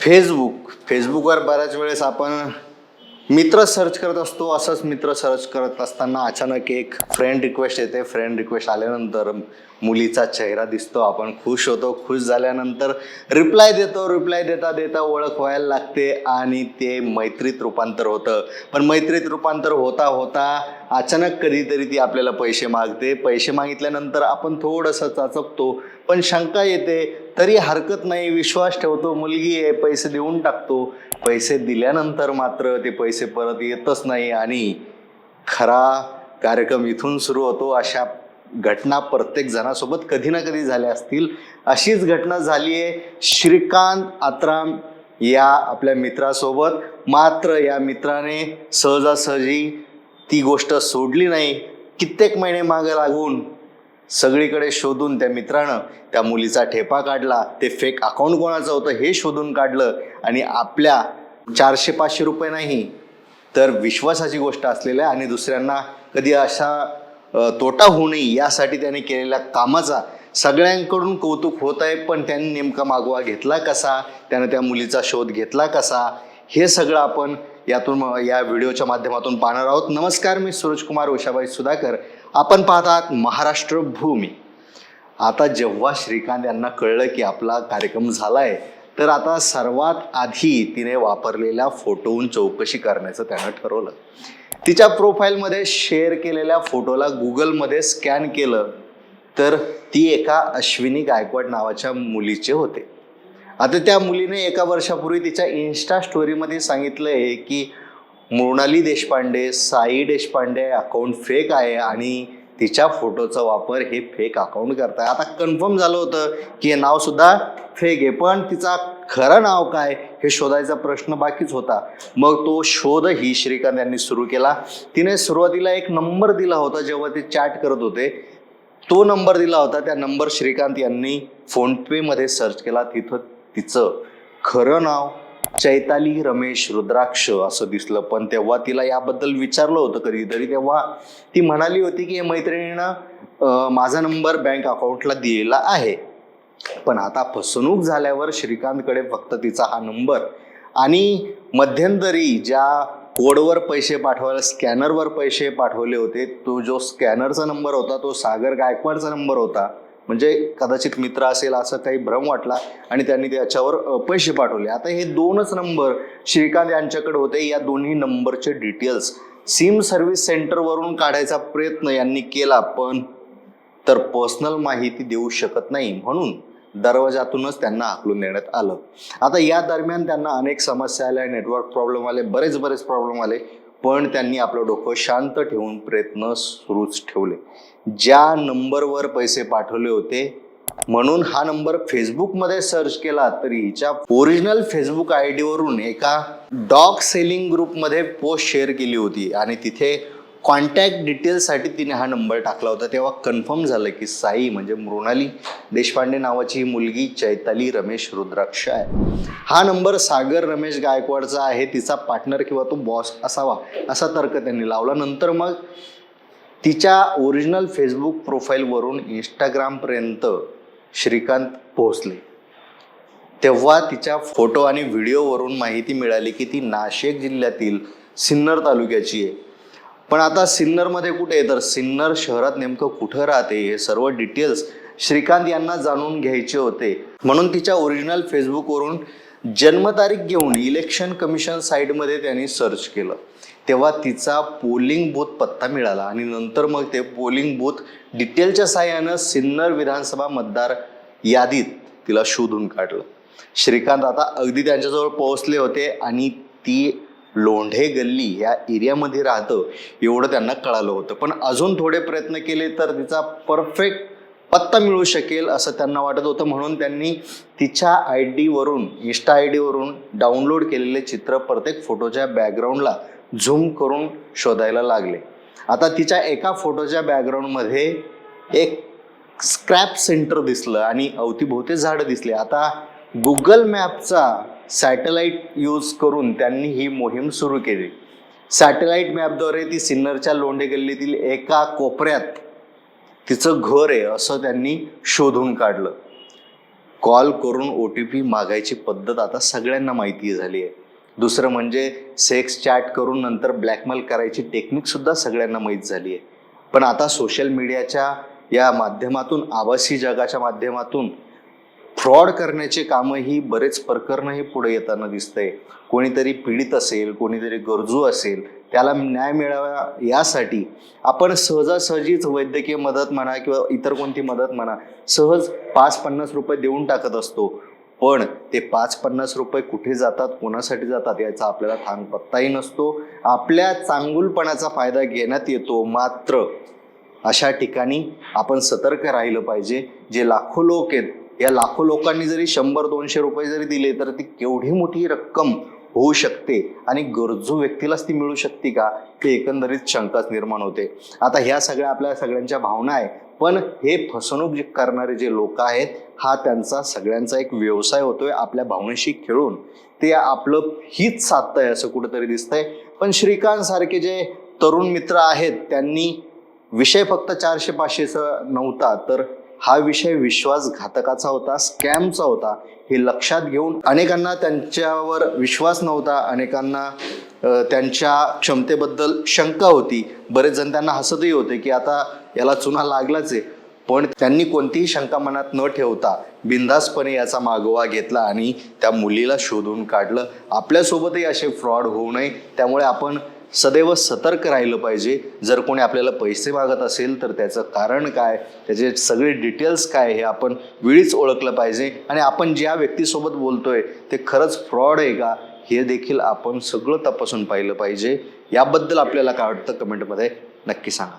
Facebook फेसबुकवर बऱ्याच वेळेस आपण मित्र सर्च करत असतो असंच मित्र सर्च करत असताना अचानक एक फ्रेंड रिक्वेस्ट येते. फ्रेंड रिक्वेस्ट आल्यानंतर मुलीचा चेहरा दिसतो आपण खुश होतो. खुश झाल्यानंतर रिप्लाय देतो रिप्लाय देता देता ओळख व्हायला लागते आणि ते मैत्रीत रूपांतर होतं. पण मैत्रीत रूपांतर होता होता अचानक कधीतरी ती आपल्याला पैसे मागते. पैसे मागितल्यानंतर आपण थोडंसं चाचपतो पण शंका येते तरी हरकत नाही विश्वास ठेवतो मुलगी आहे पैसे देऊन टाकतो. पैसे दिल्यानंतर मात्र ते पैसे परत येतच नाही आणि खरा कार्यक्रम इथून सुरू होतो. अशा घटना प्रत्येक जणासोबत कधी ना कधी झाल्या असतील. अशीच घटना झाली आहे. श्रीकांत आत्राम या आपल्या मित्रासोबत. मात्र या मित्राने सहजासहजी ती गोष्ट सोडली नाही कित्येक महिने मागे लागून सगळीकडे शोधून त्या मित्रानं त्या मुलीचा ठेपा काढला. ते फेक अकाउंट कोणाचं होतं हे शोधून काढलं आणि आपल्या चारशे पाचशे रुपये नाही तर विश्वासाची गोष्ट असलेल्या आणि दुसऱ्यांना कधी अशा तोटा होऊ नये यासाठी त्याने केलेल्या कामाचा सगळ्यांकडून कौतुक होत आहे पण त्यांनी नेमका मागोवा घेतला कसा? त्यानं त्या मुलीचा शोध घेतला कसा? हे सगळं आपण यातून या व्हिडिओच्या माध्यमातून पाहणार आहोत. नमस्कार मी सूरजकुमार उषाबाई सुधाकर. आपण पाहतात महाराष्ट्र भूमी. आता जेव्हा श्रीकांत यांना कळलं की आपला कार्यक्रम झाला आहे तर आता सर्वात आधी तिने वापरलेल्या फोटोहून चौकशी करण्याचं त्यानं ठरवलं. तिच्या प्रोफाईलमध्ये शेअर केलेल्या फोटोला गुगलमध्ये स्कॅन केलं तर ती एका अश्विनी गायकवाड नावाच्या मुलीचे होते. आता त्या मुलीने एका वर्षापूर्वी तिच्या इन्स्टा स्टोरीमध्ये सांगितलं आहे की मृणाली देशपांडे साई देशपांडे अकाउंट फेक आहे आणि तिच्या फोटोचा वापर हे फेक अकाउंट करताय. आता कन्फर्म झालं होतं की हे नाव सुद्धा फेक आहे पण तिचा खरं नाव काय हे शोधायचा प्रश्न बाकीच होता. मग तो शोध ही श्रीकांत यांनी सुरू केला. तिने सुरुवातीला एक नंबर दिला होता जेव्हा ते चॅट करत होते. तो नंबर दिला होता. त्या नंबर श्रीकांत यांनी फोनपेमध्ये सर्च केला. तिथं तिचं खरं नाव चैताली रमेश रुद्राक्ष असं दिसलं. पण तेव्हा तिला याबद्दल विचारलं होतं कधीतरी. तेव्हा ती म्हणाली होती की मैत्रिणीनं माझा नंबर बँक अकाउंटला दिलेला आहे. पण आता फसवणूक झाल्यावर श्रीकांतकडे फक्त तिचा हा नंबर आणि मध्यंतरी ज्या कोडवर पैसे पाठवायला स्कॅनरवर पैसे पाठवले होते तो जो स्कॅनरचा नंबर होता तो सागर गायकवाडचा नंबर होता. म्हणजे कदाचित मित्र असेल असं काही भ्रम वाटला आणि त्यांनी त्याच्यावर पैसे पाठवले. आता हे दोनच नंबर श्रीकांत यांच्याकडे होते. या दोन्ही नंबरचे डिटेल्स सिम सर्व्हिस सेंटरवरून काढायचा प्रयत्न यांनी केला पण तर पर्सनल माहिती देऊ शकत नाही म्हणून दरवाजातूनच त्यांना आखलून देण्यात आलं. आता या दरम्यान त्यांना अनेक समस्या आल्या नेटवर्क प्रॉब्लेम आले बरेच बरेच प्रॉब्लेम आले. पण त्यांनी आपलं डोकं शांत ठेवून प्रयत्न सुरूच ठेवले. ज्या नंबरवर पैसे पाठवले होते म्हणून हा नंबर फेसबुकमध्ये सर्च केला तरी हिच्या ओरिजिनल फेसबुक आय डीवरून एका डॉग सेलिंग ग्रुपमध्ये पोस्ट शेअर केली होती. आणि तिथे कॉन्टॅक्ट डिटेल्ससाठी तिने हा नंबर टाकला होता. तेव्हा कन्फर्म झालं की साई म्हणजे मृणाली देशपांडे नावाची ही मुलगी चैताली रमेश रुद्राक्ष आहे. हा नंबर सागर रमेश गायकवाडचा आहे. तिचा पार्टनर किंवा तो बॉस असावा असा तर्क त्यांनी लावला. नंतर मग तिच्या ओरिजिनल फेसबुक प्रोफाईलवरून इंस्टाग्रामपर्यंत श्रीकांत पोहोचले. तेव्हा तिच्या फोटो आणि व्हिडिओवरून माहिती मिळाली की ती नाशिक जिल्ह्यातील सिन्नर तालुक्याची आहे. पण आता सिन्नरमध्ये कुठे आहे? तर सिन्नर शहरात नेमकं कुठं राहते हे सर्व डिटेल्स श्रीकांत यांना जाणून घ्यायचे होते. म्हणून तिच्या ओरिजिनल फेसबुकवरून जन्मतारीख घेऊन इलेक्शन कमिशन साईटमध्ये त्यांनी सर्च केलं. तेव्हा तिचा पोलिंग बूथ पत्ता मिळाला आणि नंतर मग ते पोलिंग बूथ डिटेलच्या सहाय्यानं सिन्नर विधानसभा मतदार यादीत तिला शोधून काढलं. श्रीकांत आता अगदी त्यांच्याजवळ पोहोचले होते आणि ती लोंढे गल्ली या एरियामध्ये राहतं एवढं त्यांना कळालं होतं. पण अजून थोडे प्रयत्न केले तर तिचा परफेक्ट पत्ता मिळू शकेल असं त्यांना वाटत होतं. म्हणून त्यांनी तिच्या आय डीवरून इन्स्टा आय डीवरून डाउनलोड केलेले चित्र प्रत्येक फोटोच्या बॅकग्राऊंडला झूम करून शोधायला लागले. आता तिच्या एका फोटोच्या बॅकग्राऊंडमध्ये एक स्क्रॅप सेंटर दिसलं आणि अवतीभोवती झाडं दिसले. आता गुगल मॅपचा सॅटेलाईट यूज करून त्यांनी ही मोहीम सुरू केली. सॅटेलाईट मॅपद्वारे ती सिन्नरच्या लोंढे गल्लीतील एका कोपऱ्यात तिचं घर आहे असं त्यांनी शोधून काढलं. कॉल करून ओ टी पी मागायची पद्धत आता सगळ्यांना माहिती झाली आहे. दुसरं म्हणजे सेक्स चॅट करून नंतर ब्लॅकमेल करायची टेक्निकसुद्धा सगळ्यांना माहीत झाली आहे. पण आता सोशल मीडियाच्या या माध्यमातून आभासी जगाच्या माध्यमातून फ्रॉड करण्याचे कामही बरेच प्रकरणही पुढे येताना दिसतंय. कोणीतरी पीडित असेल कोणीतरी गरजू असेल त्याला न्याय मिळावा यासाठी आपण सहजासहजीच वैद्यकीय मदत म्हणा किंवा इतर कोणती मदत म्हणा सहज पाच पन्नास रुपये देऊन टाकत असतो. पण ते पाच पन्नास रुपये कुठे जातात कोणासाठी जातात याचा आपल्याला थांग पत्ताही नसतो. आपल्या चांगुलपणाचा फायदा घेण्यात येतो. मात्र अशा ठिकाणी आपण सतर्क राहिलं पाहिजे. जे लाखो लोक आहेत या लाखो लोकांनी जरी शंभर दोनशे रुपये जरी दिले तर ती केवढी मोठी रक्कम होऊ शकते? आणि गरजू व्यक्तीलाच ती मिळू शकते का? ते एकंदरीत शंकाच निर्माण होते. आता ह्या सगळ्या आपल्या सगळ्यांच्या भावना आहे पण हे फसवणूक जे करणारे जे लोक आहेत हा त्यांचा सगळ्यांचा एक व्यवसाय होतोय आपल्या भावनेशी खेळून. ते आपलं हीच साधतंय असं कुठंतरी दिसतंय. पण श्रीकांत सारखे जे तरुण मित्र आहेत त्यांनी विषय फक्त चारशे पाचशेचा नव्हता तर हा विषय विश्वासघातकाचा होता स्कॅमचा होता हे लक्षात घेऊन अनेकांना त्यांच्यावर विश्वास नव्हता अनेकांना त्यांच्या क्षमतेबद्दल शंका होती. बरेच जण त्यांना हसतही होते की आता याला चुना लागलाच आहे. पण त्यांनी कोणतीही शंका मनात न ठेवता बिंदासपणे याचा मागोवा घेतला आणि त्या मुलीला शोधून काढलं. आपल्यासोबतही असे फ्रॉड होऊ नये त्यामुळे आपण सदैव सतर्क राहिलं पाहिजे. जर कोणी आपल्याला पैसे मागत असेल तर त्याचं कारण काय? त्याचे सगळे डिटेल्स काय हे आपण वेळीच ओळखलं पाहिजे. आणि आपण ज्या व्यक्तीसोबत बोलतोय ते खरंच फ्रॉड आहे का? हे देखील आपण सगळं तपासून पाहिलं पाहिजे. याबद्दल आपल्याला काय वाटतं? कमेंटमध्ये नक्की सांगा.